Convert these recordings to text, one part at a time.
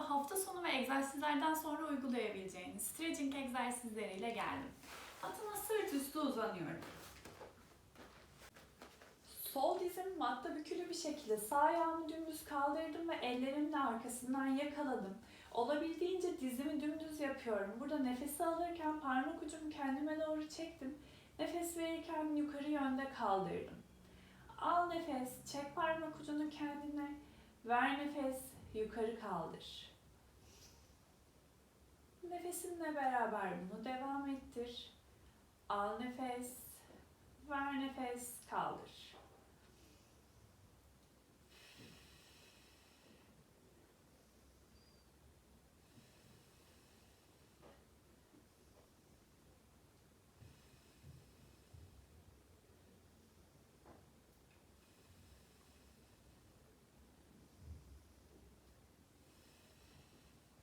hafta sonu ve egzersizlerden sonra uygulayabileceğiniz stretching egzersizleriyle geldim. Atıma sırt üstü uzanıyorum. Sol dizim matta bükülü bir şekilde sağ ayağımı dümdüz kaldırdım ve ellerimle arkasından yakaladım. Olabildiğince dizimi dümdüz yapıyorum. Burada nefesi alırken parmak ucumu kendime doğru çektim. Nefes verirken yukarı yönde kaldırdım. Al nefes, çek parmak ucunu kendine. Ver nefes, yukarı kaldır. Nefesinle beraber bunu devam ettir. Al nefes, ver nefes, kaldır.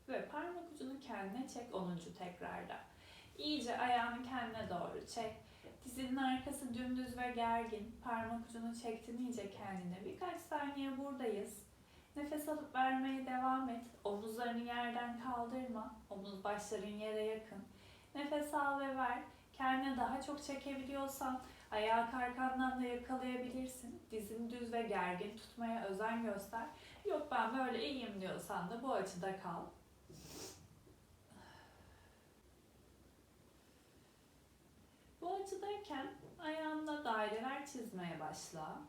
Ve parmak ucunu kendine çek 10. tekrarda. İyice ayağını kendine doğru çek. Dizinin arkası dümdüz ve gergin. Parmak ucunu çektin iyice kendine. Birkaç saniye buradayız. Nefes alıp vermeye devam et. Omuzlarını yerden kaldırma. Omuz başların yere yakın. Nefes al ve ver. Kendine daha çok çekebiliyorsan ayağı arkandan da yakalayabilirsin. Dizini düz ve gergin tutmaya özen göster. Yok ben böyle iyiyim diyorsan da bu açıda kal. Bu açıdayken ayağınla daireler çizmeye başla.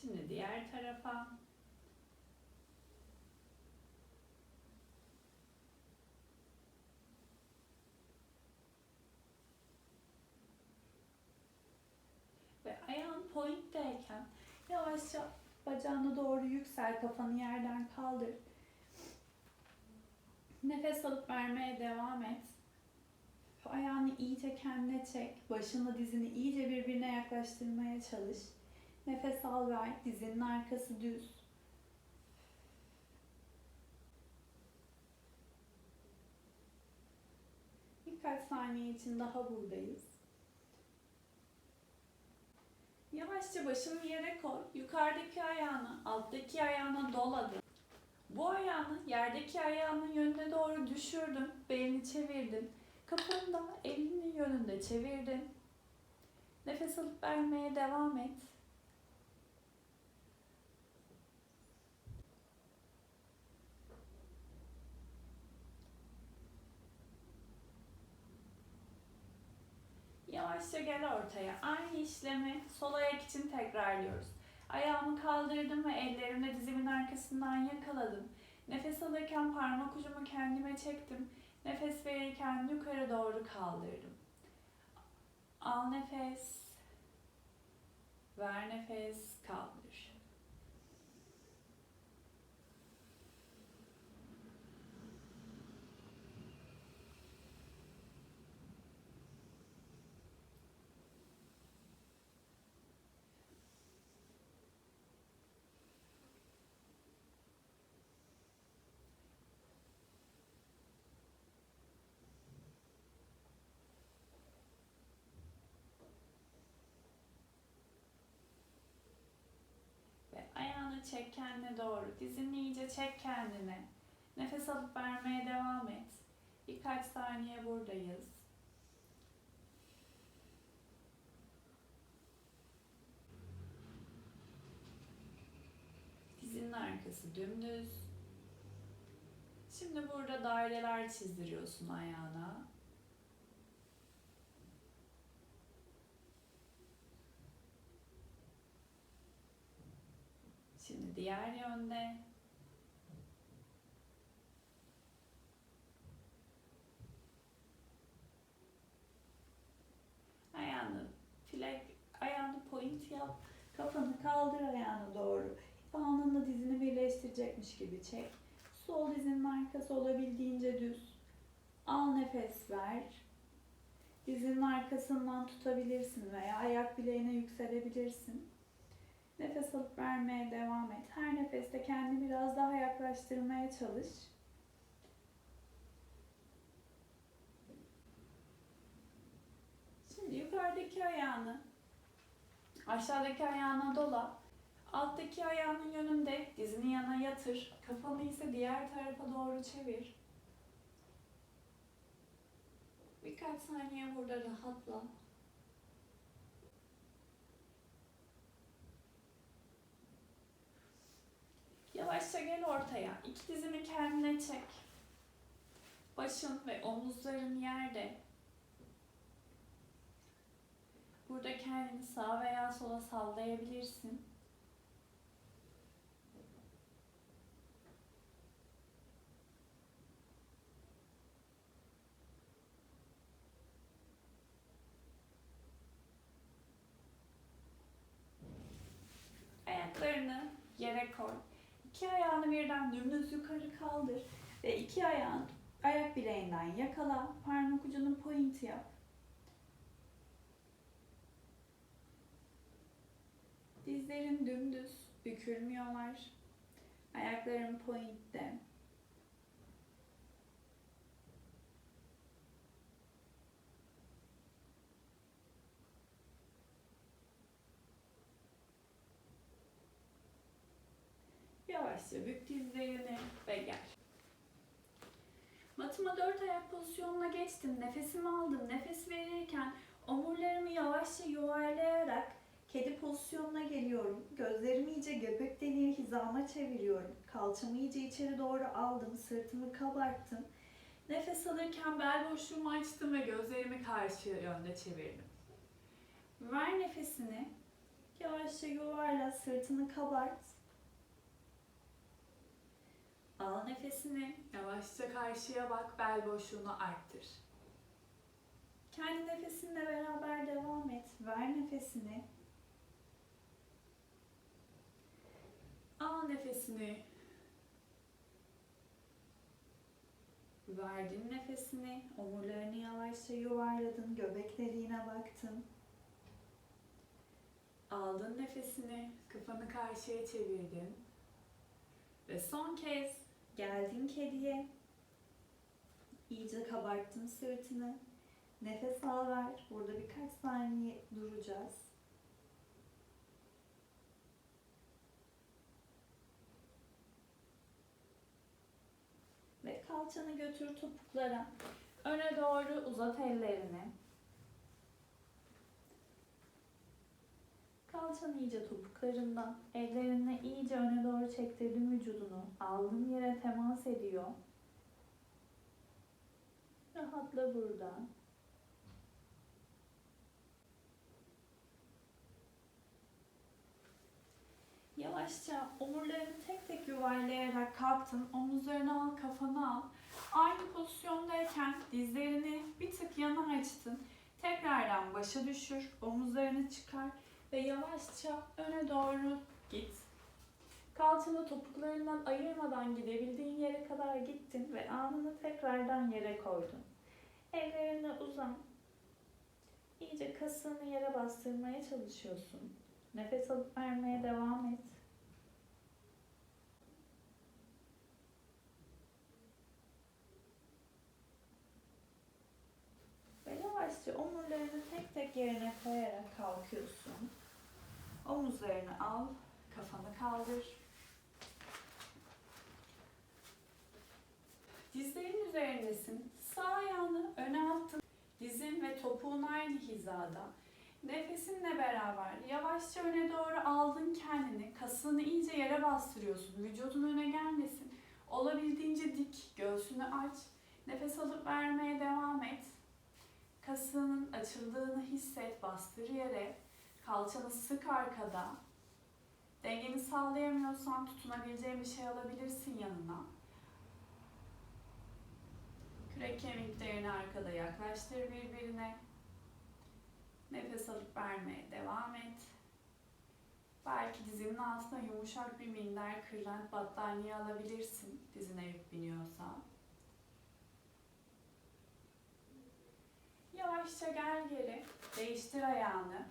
Şimdi diğer tarafa. Ve ayağın pointteyken yavaşça bacağına doğru yüksel, kafanı yerden kaldır. Nefes alıp vermeye devam et. Ayağını iyice kendine çek. Başını dizini iyice birbirine yaklaştırmaya çalış. Nefes al ver. Dizinin arkası düz. Birkaç saniye için daha buradayız. Yavaşça başını yere koy. Yukarıdaki ayağını alttaki ayağına doladı. Bu ayağını yerdeki ayağının yönüne doğru düşürdün. Belini çevirdin. Kafanı da elinin yönünde çevirdin. Nefes alıp vermeye devam et. Yavaşça gel ortaya. Aynı işlemi sol ayak için tekrarlıyoruz. Ayağımı kaldırdım ve ellerimle dizimin arkasından yakaladım. Nefes alırken parmak ucumu kendime çektim. Nefes verirken yukarı doğru kaldırdım. Al nefes. Ver nefes. Kaldır. Ve çek kendine doğru. Dizini iyice çek kendine. Nefes alıp vermeye devam et. Birkaç saniye buradayız. Dizinin arkası dümdüz. Şimdi burada daireler çizdiriyorsun ayağına. Şimdi diğer yönde. Ayağını filek, ayağını point yap. Kafanı kaldır ayağını doğru. Alnınla dizini birleştirecekmiş gibi çek. Sol dizinin arkası olabildiğince düz. Al nefes ver. Dizinin arkasından tutabilirsin veya ayak bileğine yükselebilirsin. Nefes alıp vermeye devam et. Her nefeste kendini biraz daha yaklaştırmaya çalış. Şimdi Yukarıdaki ayağını aşağıdaki ayağına dola. Alttaki ayağının yönünde dizini yana yatır. Kafanı ise diğer tarafa doğru çevir. Birkaç saniye burada rahatla. Yavaşça gel ortaya. İki dizini kendine çek. Başın ve omuzların yerde. Burada kendini sağa veya sola sallayabilirsin. Ayaklarını yere koy. İki ayağını birden dümdüz yukarı kaldır ve iki ayağın ayak bileğinden yakala. Parmak ucunu point yap. Dizlerin dümdüz, bükülmüyorlar. Ayakların pointte. Yavaşça bük dizlerini ve gel. Matıma dört ayak pozisyonuna geçtim. Nefesimi aldım. Nefes verirken omurlarımı yavaşça yuvarlayarak kedi pozisyonuna geliyorum. Gözlerimi iyice göbek deliği hizama çeviriyorum. Kalçamı iyice içeri doğru aldım. Sırtımı kabarttım. Nefes alırken bel boşluğumu açtım ve gözlerimi karşı yönde çevirdim. Ver nefesini. Yavaşça yuvarla, sırtını kabart. Al nefesini. Yavaşça karşıya bak, bel boşluğunu arttır. Kendi nefesinle beraber devam et. Ver nefesini. Al nefesini. Verdin nefesini. Omurlarını yavaşça yuvarladın. Göbek deliğine baktın. Aldın nefesini. Kafanı karşıya çevirdin. Ve son kez geldin kediye. İyice kabarttın sırtını. Nefes al ver. Burada birkaç saniye duracağız. Ve kalçanı götür topuklara. Öne doğru uzat ellerini. Kalçanı iyice topuklarından, ellerinle iyice öne doğru çektirdin vücudunu. Aldığın yere temas ediyor. Rahatla burada. Yavaşça omurlarını tek tek yuvarlayarak kalktın. Omuzlarını al, kafanı al. Aynı pozisyondayken dizlerini bir tık yana açtın. Tekrardan başa düşür, omuzlarını çıkar ve yavaşça öne doğru git. Kalçanı topuklarından ayırmadan gidebildiğin yere kadar gittin ve anını tekrardan yere koydun. Ellerini uzan. İyice kasını yere bastırmaya çalışıyorsun. Nefes alıp vermeye devam et. Ve yavaşça omurlarını tek tek yerine koyarak kalkıyorsun. Omuzlarını al, kafanı kaldır. Dizlerin üzerindesin. Sağ ayağını öne attın. Dizin ve topuğun aynı hizada. Nefesinle beraber yavaşça öne doğru aldın kendini. Kasını iyice yere bastırıyorsun. Vücudun öne gelmesin. Olabildiğince dik. Göğsünü aç. Nefes alıp vermeye devam et. Kasının açıldığını hisset. Bastır yere. Kalçanı sık arkada. Dengeni sağlayamıyorsan tutunabileceğin bir şey alabilirsin yanına. Kürek kemiklerini arkada yaklaştır birbirine. Nefes alıp vermeye devam et. Belki dizinin altına yumuşak bir minder kırlent battaniye alabilirsin dizine yük biniyorsa. Yavaşça gel geri. Değiştir ayağını.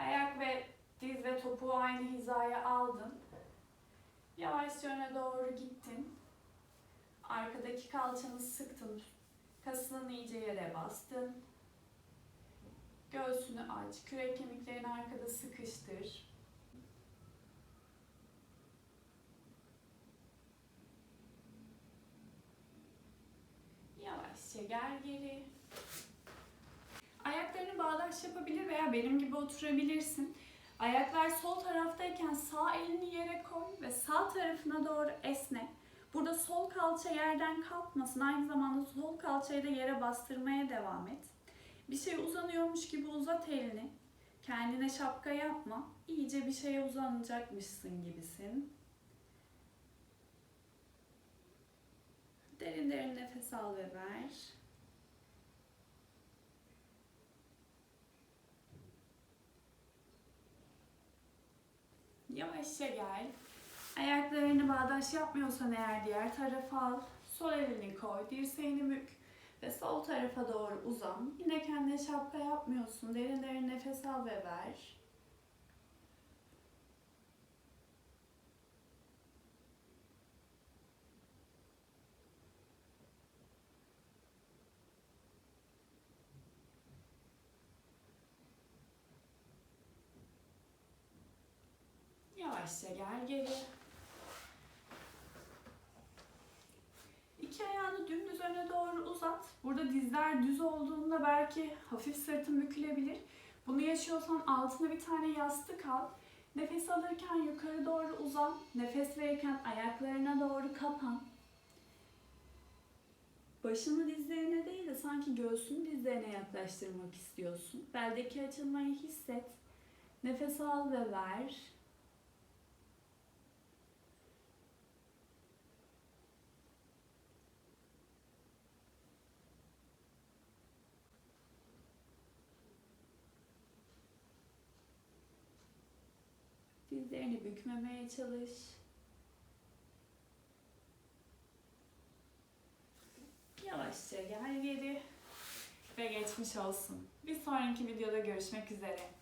Ayak ve diz ve topuğu aynı hizaya aldın. Yavaşça öne doğru gittin. Arkadaki kalçanı sıktın. Kasını iyice yere bastın. Göğsünü aç. Kürek kemiklerini arkada sıkıştır. Yavaşça gel geri. Bağdaş yapabilir veya benim gibi oturabilirsin. Ayaklar sol taraftayken sağ elini yere koy ve sağ tarafına doğru esne. Burada sol kalça yerden kalkmasın. Aynı zamanda sol kalçayı da yere bastırmaya devam et. Bir şey uzanıyormuş gibi uzat elini. Kendine şapka yapma. İyice bir şeye uzanacakmışsın gibisin. Derin derin nefes al ve ver. Yavaşça gel. Ayaklarını bağdaş yapmıyorsan eğer diğer tarafa al. Sol elini koy, dirseğini bük ve sol tarafa doğru uzan. Yine kendine şapka yapmıyorsun. Derin derin nefes al ve ver. Yavaşça gel geri. İki ayağını dümdüz öne doğru uzat. Burada dizler düz olduğunda belki hafif sırtın bükülebilir. Bunu yaşıyorsan altına bir tane yastık al. Nefes alırken yukarı doğru uzan. Nefes verirken ayaklarına doğru kapan. Başını dizlerine değil de sanki göğsünü dizlerine yaklaştırmak istiyorsun. Beldeki açılmayı hisset. Nefes al ve ver. Dizlerini bükmemeye çalış. Yavaşça gel geri ve geçmiş olsun. Bir sonraki videoda görüşmek üzere.